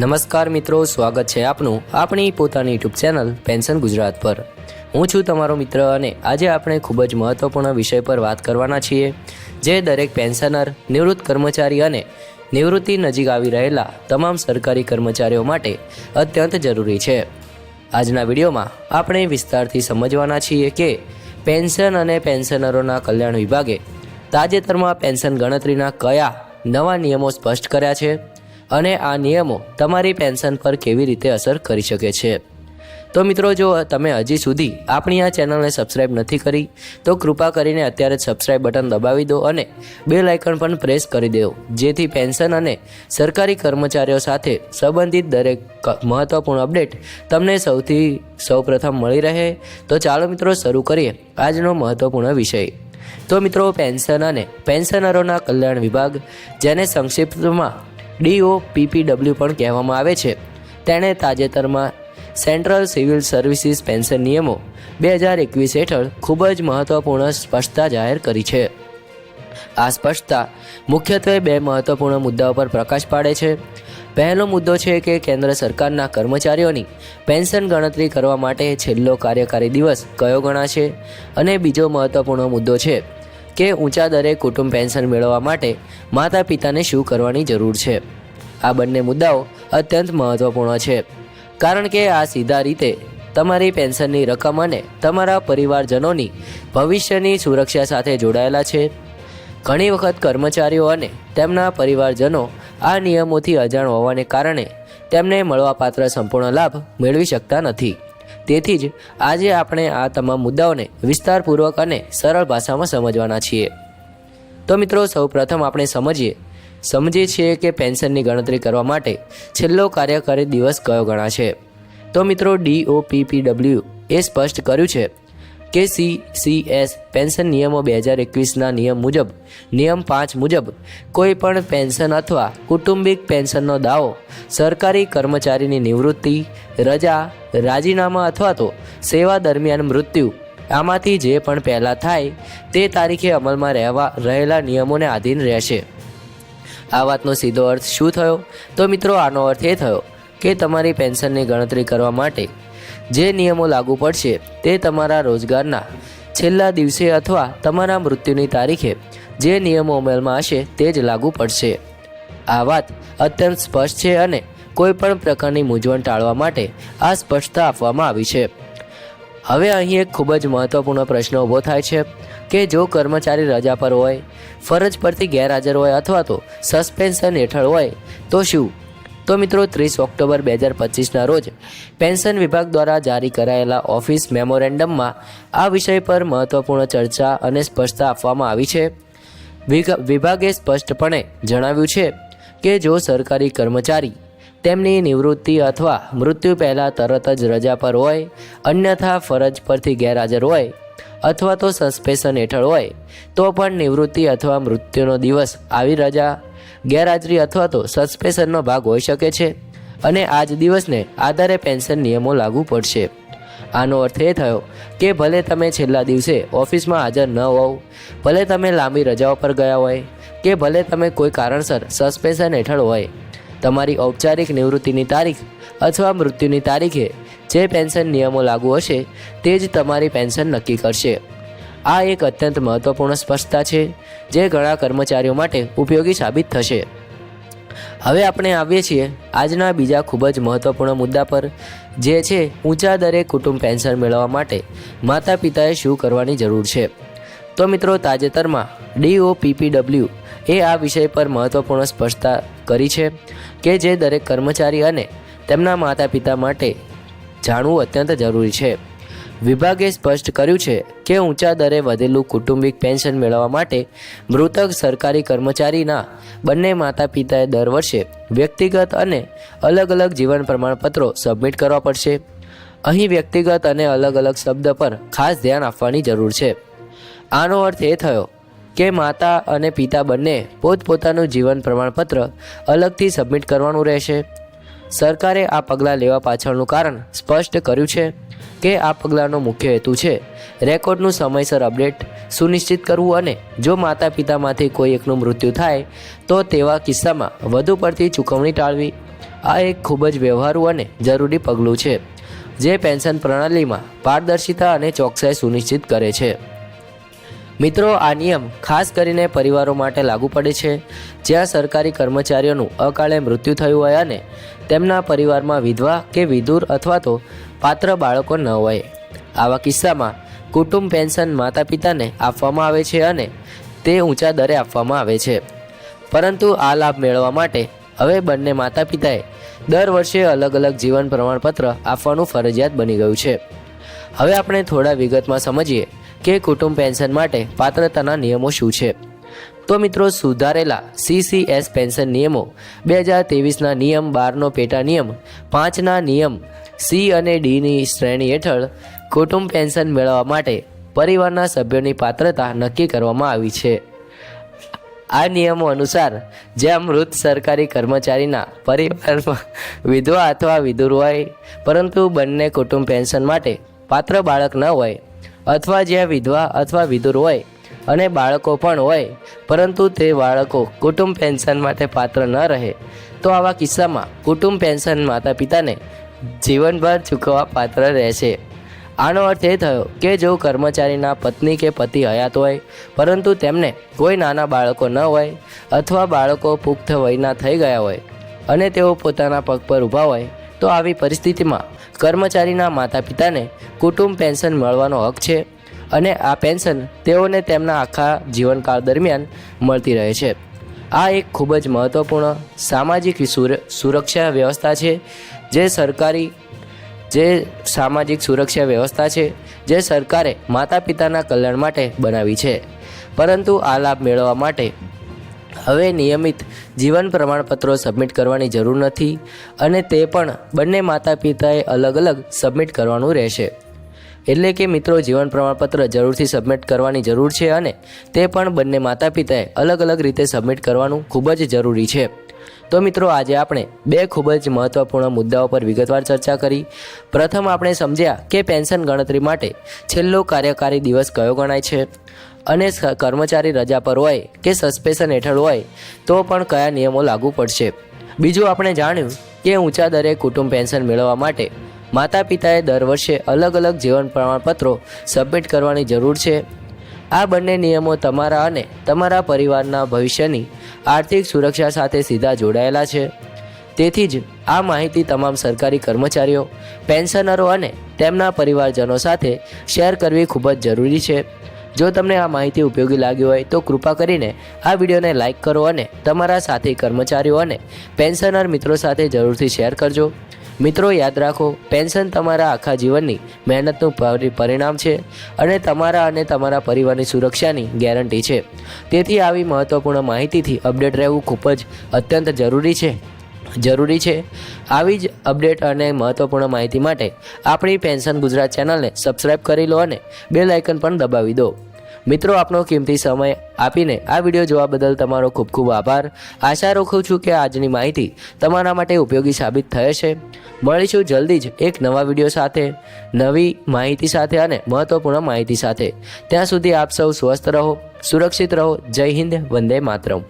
નમસ્કાર મિત્રો, સ્વાગત છે આપનું આપણી પોતાની યુટ્યુબ ચેનલ પેન્શન ગુજરાત પર. હું છું તમારો મિત્ર અને આજે આપણે ખૂબ જ મહત્વપૂર્ણ વિષય પર વાત કરવાના છીએ, જે દરેક પેન્શનર નિવૃત્ત કર્મચારી અને નિવૃત્તિ નજીક આવી રહેલા તમામ સરકારી કર્મચારીઓ માટે અત્યંત જરૂરી છે. આજના વિડીયોમાં આપણે વિસ્તારથી સમજવાના છીએ કે પેન્શન અને પેન્શનરોના કલ્યાણ વિભાગે તાજેતરમાં પેન્શન ગણતરીના કયા નવા નિયમો સ્પષ્ટ કર્યા છે અને આ નિયમો તમારી પેન્શન પર કેવી રીતે અસર કરી શકે છે. તો મિત્રો, જો તમે હજી સુધી આપણી આ ચેનલને સબસ્ક્રાઇબ નથી કરી, તો કૃપા કરીને અત્યારે જ સબસ્ક્રાઇબ બટન દબાવી દો અને બે લાઇકન પણ પ્રેસ કરી દો જેથી પેન્શન અને સરકારી કર્મચારીઓ સાથે સંબંધિત દરેક મહત્વપૂર્ણ અપડેટ તમને સૌથી સૌપ્રથમ મળી રહે. તો ચાલો મિત્રો, શરૂ કરીએ આજનો મહત્વપૂર્ણ વિષય. તો મિત્રો, પેન્શન અને પેન્શનરોના કલ્યાણ વિભાગ, જેને સંક્ષિપ્તમાં ડીઓ પીપીડબ્લ્યુ પણ કહેવામાં આવે છે. તેણે તાજેતરમાં સેન્ટ્રલ સિવિલ સર્વિસીસ પેન્શન નિયમો બે હજાર એકવીસ હેઠળ ખૂબ જ મહત્વપૂર્ણ સ્પષ્ટતા જાહેર કરી છે. આ સ્પષ્ટતા મુખ્યત્વે બે મહત્વપૂર્ણ મુદ્દાઓ પર પ્રકાશ પાડે છે. પહેલો મુદ્દો છે કે કેન્દ્ર સરકારના કર્મચારીઓની પેન્શન ગણતરી કરવા માટે છેલ્લો કાર્યકારી દિવસ કયો ગણાશે? અને બીજો મહત્વપૂર્ણ મુદ્દો છે કે ઊંચા દરે કુટુંબ પેન્શન મેળવવા માટે માતા પિતાને શું કરવાની જરૂર છે? આ બંને મુદ્દાઓ અત્યંત મહત્વપૂર્ણ છે. કારણ કે આ સીધા રીતે તમારી પેન્શનની રકમ અને તમારા પરિવારજનોની ભવિષ્યની સુરક્ષા સાથે જોડાયેલા છે. ઘણી વખત કર્મચારીઓ અને તેમના પરિવારજનો આ નિયમોથી અજાણ હોવાને કારણે તેમને મળવાપાત્ર સંપૂર્ણ લાભ મેળવી શકતા નથી. તેથી જ આજે આપણે આ તમામ મુદ્દાઓને વિસ્તારપૂર્વક અને સરળ ભાષામાં સમજવાના છીએ. તો મિત્રો, સૌપ્રથમ આપણે સમજીએ. સમજીએ છીએ કે પેન્શનની ગણતરી કરવા માટે છેલ્લો કાર્યકારી દિવસ કયો ગણાશે? તો મિત્રો ડીઓપીપીડબ્લ્યુ એ સ્પષ્ટ કર્યું છે કે સી સી એસ પેન્શન નિયમો બે હજાર એકવીસના નિયમ મુજબ, નિયમ પાંચ મુજબ કોઈ પણ પેન્શન અથવા કુટુંબિક પેન્શનનો દાવો, સરકારી કર્મચારીની નિવૃત્તિ, રજા, રાજીનામા અથવા તો સેવા દરમિયાન મૃત્યુ, આમાંથી જે પણ પહેલાં થાય તે તારીખે અમલમાં રહેવા રહેલા નિયમોને આધીન રહેશે. આ વાતનો સીધો અર્થ શું થયો? તો મિત્રો આનો અર્થ એ થયો કે તમારી પેન્શનની ગણતરી કરવા માટે જે નિયમો લાગુ પડશે તે તમારા રોજગારના છેલ્લા દિવસે અથવા તમારા મૃત્યુની તારીખે જે નિયમો અમલમાં હશે તે જ લાગુ પડશે. આ વાત અત્યંત સ્પષ્ટ છે અને કોઈ પણ પ્રકારની મૂંઝવણ ટાળવા માટે આ સ્પષ્ટતા આપવામાં આવી છે. હવે અહીં એક ખૂબ જ મહત્વપૂર્ણ પ્રશ્ન ઊભો થાય છે કે જો કર્મચારી રજા પર હોય, ફરજ પરથી ગેરહાજર હોય અથવા તો સસ્પેન્શન હેઠળ હોય, તો શું? તો મિત્રો ત્રીસ ઓક્ટોબર બે હજાર પચીસના રોજ પેન્શન વિભાગ દ્વારા જારી કરાયેલા ઓફિસ મેમોરેન્ડમમાં આ વિષય પર મહત્વપૂર્ણ ચર્ચા અને સ્પષ્ટતા આપવામાં આવી છે. વિભાગે સ્પષ્ટપણે જણાવ્યું છે કે જો સરકારી કર્મચારી તેમની નિવૃત્તિ અથવા મૃત્યુ પહેલાં તરત જ રજા પર હોય, અન્યથા ફરજ પરથી ગેરહાજર હોય અથવા તો સસ્પેન્શન હેઠળ હોય, તો પણ નિવૃત્તિ અથવા મૃત્યુનો દિવસ આવી રજા ગેરહાજરી અથવા તો સસ્પેન્શનનો ભાગ હોઈ શકે છે અને આજ દિવસને આધારે પેન્શન નિયમો લાગુ પડશે. આનો અર્થ એ થયો કે ભલે તમે છેલ્લા દિવસે ઓફિસમાં હાજર ન હોવ, ભલે તમે લાંબી રજાઓ પર ગયા હોય, કે ભલે તમે કોઈ કારણસર સસ્પેન્શન હેઠળ હોય, તમારી ઔપચારિક નિવૃત્તિની તારીખ અથવા મૃત્યુની તારીખે જે પેન્શન નિયમો લાગુ હશે, તે જ તમારી પેન્શન નક્કી કરશે. આ એક અત્યંત મહત્વપૂર્ણ સ્પષ્ટતા છે, જે ઘણા કર્મચારીઓ માટે ઉપયોગી સાબિત થશે. હવે આપણે આવીએ છીએ આજના બીજા ખૂબ જ મહત્વપૂર્ણ મુદ્દા પર, જે છે ઊંચા દરે કુટુંબ પેન્શન મેળવવા માટે માતા પિતાએ શું કરવાની જરૂર છે. તો મિત્રો તાજેતરમાં ડીઓપીપીડબલ્યુ એ આ વિષય પર મહત્વપૂર્ણ સ્પષ્ટતા કરી છે, કે જે દરેક કર્મચારી અને તેમના માતા પિતા માટે જાણવું અત્યંત જરૂરી છે. વિભાગે સ્પષ્ટ કર્યું છે કે ઊંચા દરે વધેલું કુટુંબિક પેન્શન મેળવવા માટે મૃતક સરકારી કર્મચારીના બંને માતા પિતાએ દર વર્ષે વ્યક્તિગત અને અલગ અલગ જીવન પ્રમાણપત્રો સબમિટ કરવા પડશે. અહીં વ્યક્તિગત અને અલગ અલગ શબ્દ પર ખાસ ધ્યાન આપવાની જરૂર છે. આનો અર્થ એ થયો કે માતા અને પિતા બંને પોતપોતાનું જીવન પ્રમાણપત્ર અલગથી સબમિટ કરવાનું રહેશે. સરકારે આ પગલાં લેવા પાછળનું કારણ સ્પષ્ટ કર્યું છે. કે આ પગલાંનો મુખ્ય હેતુ છે. રેકોર્ડનું સમયસર અપડેટ સુનિશ્ચિત કરવું અને જો માતા પિતામાંથી કોઈ એકનું મૃત્યુ થાય, તો તેવા કિસ્સામાં વધુ પડતી ચૂકવણી ટાળવી આ એક ખૂબ જ વ્યવહારુ અને જરૂરી પગલું છે, જે પેન્શન પ્રણાલીમાં પારદર્શિતા અને ચોકસાઈ સુનિશ્ચિત કરે છે. મિત્રો, આ નિયમ ખાસ કરીને પરિવારો માટે લાગુ પડે છે, જ્યાં સરકારી કર્મચારીઓનું અકાળે મૃત્યુ થયું હોય અને તેમના પરિવારમાં વિધવા કે વિધુર અથવા તો પાત્ર બાળકો ન હોય. આવા કિસ્સામાં કુટુંબ પેન્શન માતા પિતાને આપવામાં આવે છે અને તે ઊંચા દરે આપવામાં આવે છે. પરંતુ આ લાભ મેળવવા માટે હવે બંને માતા પિતાએ દર વર્ષે અલગ અલગ જીવન પ્રમાણપત્ર આપવાનું ફરજિયાત બની ગયું છે. હવે આપણે થોડા વિગતમાં સમજીએ કે કુટુંબ પેન્શન માટે પાત્રતાના નિયમો શું છે. તો મિત્રો, સુધારેલા સીસીએસ પેન્શન નિયમો બે હજાર ત્રેવીસના નિયમ બારનો પેટા નિયમ, પાંચના નિયમ સી અને ડીની શ્રેણી હેઠળ કુટુંબ પેન્શન મેળવવા માટે પરિવારના સભ્યોની પાત્રતા નક્કી કરવામાં આવી છે. આ નિયમો અનુસાર જ્યાં મૃત સરકારી કર્મચારીના પરિવારમાં વિધવા અથવા વિધુર હોય, પરંતુ બંને કુટુંબ પેન્શન માટે પાત્ર બાળક ન હોય, અથવા જ્યાં વિધવા અથવા વિધુર હોય અને બાળકો પણ હોય, પરંતુ તે બાળકો કુટુંબ પેન્શન માટે પાત્ર ન રહે, તો આવા કિસ્સામાં કુટુંબ પેન્શન માતા પિતાને જીવનભર ચૂકવવા પાત્ર રહેશે. આનો અર્થ એ થયો કે જો કર્મચારીના પત્ની કે પતિ હયાત હોય, પરંતુ તેમને કોઈ નાના બાળકો ન હોય અથવા બાળકો પુખ્ત વયના થઈ ગયા હોય અને તેઓ પોતાના પગ પર ઊભા હોય, તો આવી પરિસ્થિતિમાં કર્મચારીના માતા પિતાને કુટુંબ પેન્શન મળવાનો હક છે અને આ પેન્શન તેઓને તેમના આખા જીવનકાળ દરમિયાન મળતી રહે છે. આ એક ખૂબ જ મહત્ત્વપૂર્ણ સામાજિક સુર- સુરક્ષા વ્યવસ્થા છે જે સરકારી, જે સામાજિક સુરક્ષા વ્યવસ્થા છે, જે સરકારે માતા પિતાના કલ્યાણ માટે બનાવી છે. પરંતુ આ લાભ મેળવવા માટે હવે નિયમિત જીવન પ્રમાણપત્રો સબમિટ કરવાની જરૂર નથી અને તે પણ બંને માતા પિતાએ અલગ અલગ સબમિટ કરવાનું રહેશે. એટલે કે મિત્રો જીવન પ્રમાણપત્ર જરૂરથી સબમિટ કરવાની જરૂર છે અને તે પણ બંને માતા પિતાએ અલગ અલગ રીતે સબમિટ કરવાનું ખૂબ જ જરૂરી છે. તો મિત્રો આજે આપણે બે ખૂબ જ મહત્વપૂર્ણ મુદ્દાઓ પર વિગતવાર ચર્ચા કરી. પ્રથમ આપણે સમજ્યા કે પેન્શન ગણતરી માટે છેલ્લો કાર્યકારી દિવસ કયો ગણાય છે? અને કર્મચારી રજા પર હોય કે સસ્પેન્શન હેઠળ હોય, તો પણ કયા નિયમો લાગુ પડશે? બીજું આપણે જાણ્યું કે ઊંચા દરે કુટુંબ પેન્શન મેળવવા માટે માતા પિતાએ દર વર્ષે અલગ અલગ જીવન પ્રમાણપત્રો સબમિટ કરવાની જરૂર છે. આ બંને નિયમો તમારા અને તમારા પરિવારના ભવિષ્યની આર્થિક સુરક્ષા સાથે સીધા જોડાયેલા છે. તેથી જ આ માહિતી તમામ સરકારી કર્મચારીઓ, પેન્શનરો અને તેમના પરિવારજનો સાથે શેર કરવી ખૂબ જ જરૂરી છે. જો તમને આ માહિતી ઉપયોગી લાગી હોય તો કૃપા કરીને આ વિડીયોને લાઇક કરો અને તમારા સાથી કર્મચારીઓ અને પેન્શનર મિત્રો સાથે જરૂરથી શેર કરજો. મિત્રો, યાદ રાખો, પેન્શન તમારા આખા જીવનની મહેનતનું પરી- પરિણામ છે અને તમારા અને તમારા પરિવારની સુરક્ષાની ગેરંટી છે. તેથી આવી મહત્ત્વપૂર્ણ માહિતીથી અપડેટ રહેવું ખૂબ જ અત્યંત જરૂરી છે. જરૂરી છે. આવી જ અપડેટ અને મહત્ત્વપૂર્ણ માહિતી માટે આપણી પેન્શન ગુજરાત ચેનલને સબસ્ક્રાઇબ કરી લો અને બેલ આઇકન પણ દબાવી દો. મિત્રો, આપનો કિંમતી સમય આપીને આ વીડિયો જોવા બદલ તમારો ખૂબ ખૂબ આભાર. આશા રાખું છું કે આજની માહિતી તમારા માટે ઉપયોગી સાબિત થશે મળીશું જલ્દી જ એક નવા વીડિયો સાથે, નવી માહિતી સાથે અને મહત્ત્વપૂર્ણ માહિતી સાથે. ત્યાં સુધી આપ સૌ સ્વસ્થ રહો, સુરક્ષિત રહો. જય હિન્દ, વંદે માતરમ.